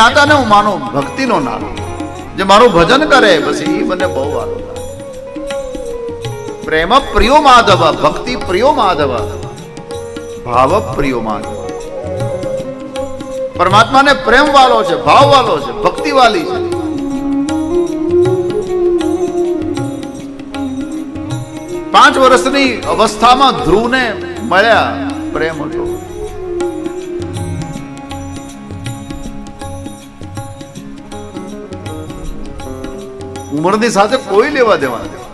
નાતાને હું માનું. ભક્તિનો નાતો. જે મારું ભજન કરે બસ એ મને બહુ વાલો પ્રેમ પ્રિયો માધવ, ભક્તિ પ્રિયો માધવ ભાવ પ્રિયો માધવ. પરમાત્માને પ્રેમ વાલો છે, ભાવ વાલો છે, ભક્તિ વાલી છે. પાંચ વર્ષની અવસ્થામાં ધ્રુવને મળ્યા પ્રેમ હતો. ઉંમરની સાથે કોઈ લેવા દેવા નથી.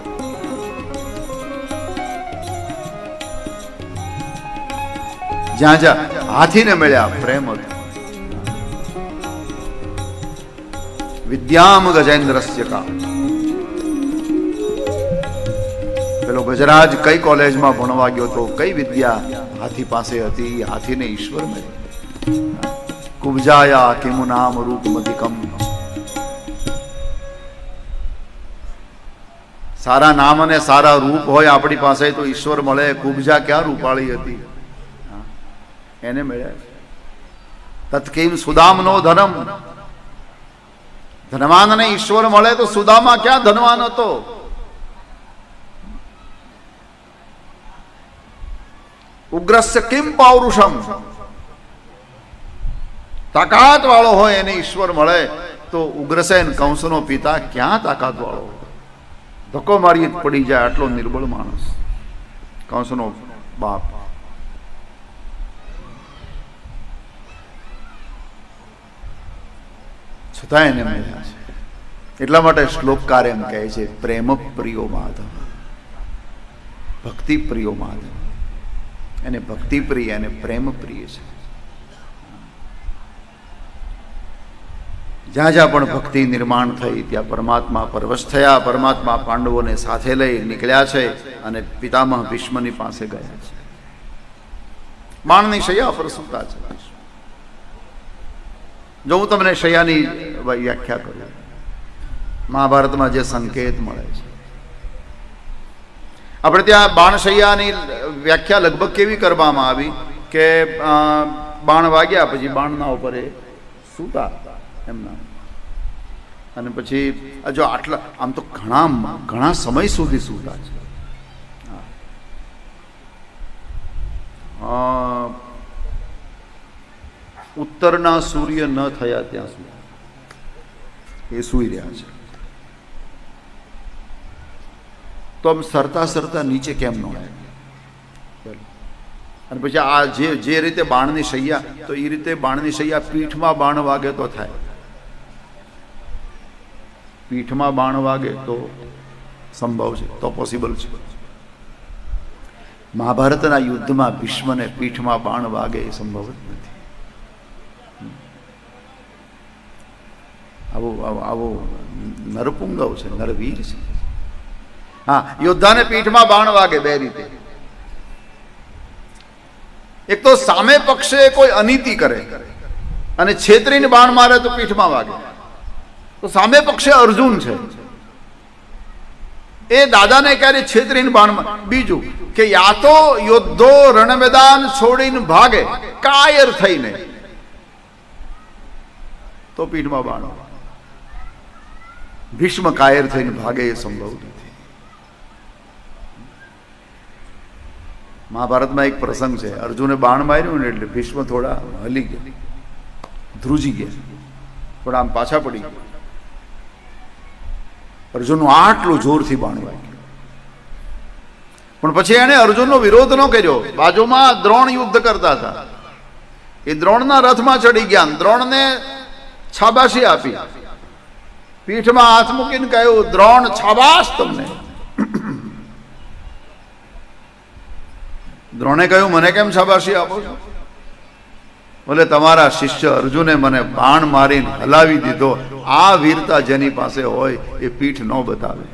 જ્યાં જ્યાં હાથીને મળ્યા પ્રેમ હતો. વિદ્યામ ગજેન્દ્રસ્ય કા પેલો ગજરાજ કઈ કોલેજમાં ભણવા ગયો તો કઈ વિદ્યા હાથી પાસે હતી? હાથીને ઈશ્વર મળી કુબજાયા કિમુ નામ રૂપ સારા નામ અને સારા રૂપ હોય આપણી પાસે તો ઈશ્વર મળે. કુબજા ક્યાં રૂપાળી હતી? એને મળ્યા તત્કીમ સુદામ નો ધનવાન ધનવાનને ઈશ્વર મળે તો સુદામા ક્યાં ધનવાન હતો? ઉગ્રસ્ય કિમ પૌરુષમ તાકાત વાળો હોય એને ઈશ્વર મળે તો ઉગ્રસેન કંસનો પિતા ક્યાં તાકાત વાળો હોય? ધક્કો મારી પડી જાય આટલો નિર્બળ માણસ. કંસનો બાપ. છતાં એને મળ્યા છે. એટલા માટે શ્લોકકાર એમ કહે છે, પ્રેમ પ્રિયો માધવ. ભક્તિ પ્રિયો માધવ. એને ભક્તિ પ્રિય અને પ્રેમ પ્રિય છે. જ્યાં જ્યાં પણ ભક્તિ નિર્માણ થઈ, ત્યાં પરમાત્મા પરવશ થયા. પરમાત્મા પાંડવોને સાથે લઈ નીકળ્યા છે અને પિતામહ ભીષ્મની પાસે ગયા છે. બાણની શૈયા પર સૂતા છે. જો હું તમને શૈયાની વ્યાખ્યા કરું, મહાભારતમાં જે સંકેત મળે છે. આપણે ત્યાં બાણશૈયાની વ્યાખ્યા લગભગ કેવી કરવામાં આવી કે બાણ વાગ્યા પછી બાણના ઉપર એ સૂતા. એમના અને પછી જો આટલા, આમ તો ઘણા ઘણા સમય સુધી સૂતા છે. ઉત્તરના સૂર્ય ન થયા ત્યાં સુધી. એ સૂઈ રહ્યા છે. તો આમ સરતા સરતા નીચે કેમ ન અને પછી આ જે જે રીતે બાણની શૈયા તો એ રીતે બાણની શૈયા પીઠમાં બાણ વાગે તો થાય. પીઠમાં બાણ વાગે તો સંભવ છે, તો પોસિબલ છે. મહાભારતના યુદ્ધમાં ભીષ્મને પીઠમાં બાણ વાગે એ સંભવ જ નથી. આવો આવો નરપુંગવ છે, નરવીર છે. હા, યોદ્ધાને પીઠમાં બાણ વાગે બે રીતે. એક તો સામે પક્ષે કોઈ અનીતિ કરે અને છેતરીને બાણ મારે તો પીઠમાં વાગે. તો સામે પક્ષે અર્જુન છે. એ દાદાને ક્યારે છેતરીને બાણ બીજું કે યા તો યોદ્ધો રણમેદાન છોડીને ભાગે, કાયર થઈને. તો પીઠમાં બાણો. ભીષ્મ કાયર થઈને ભાગે એ સંભવ નથી. મહાભારતમાં એક પ્રસંગ છે. અર્જુને બાણ માર્યું ને એટલે ભીષ્મ થોડા હલી ગયા. ધ્રુજી ગયા. થોડા આમ પાછા પડી ગયા. અર્જુનનું આટલું જોરથી બાણ વાગ્યું. પણ પછી એણે અર્જુનનો વિરોધ ન કર્યો. બાજુમાં દ્રોણ યુદ્ધ કરતા હતા. એ દ્રોણના રથમાં ચડી ગયા. દ્રોણને છાબાશી આપી. પીઠમાં હાથ મૂકીને કહ્યું, દ્રોણ, છાબાશ તમને. દ્રોણે કહ્યું, મને કેમ છાબાશી આપો છો? બોલે તમારા શિષ્ય અર્જુને મને બાણ મારીને હલાવી દીધો, આ વીરતા જેની પાસે હોય એ પીઠ ન બતાવે.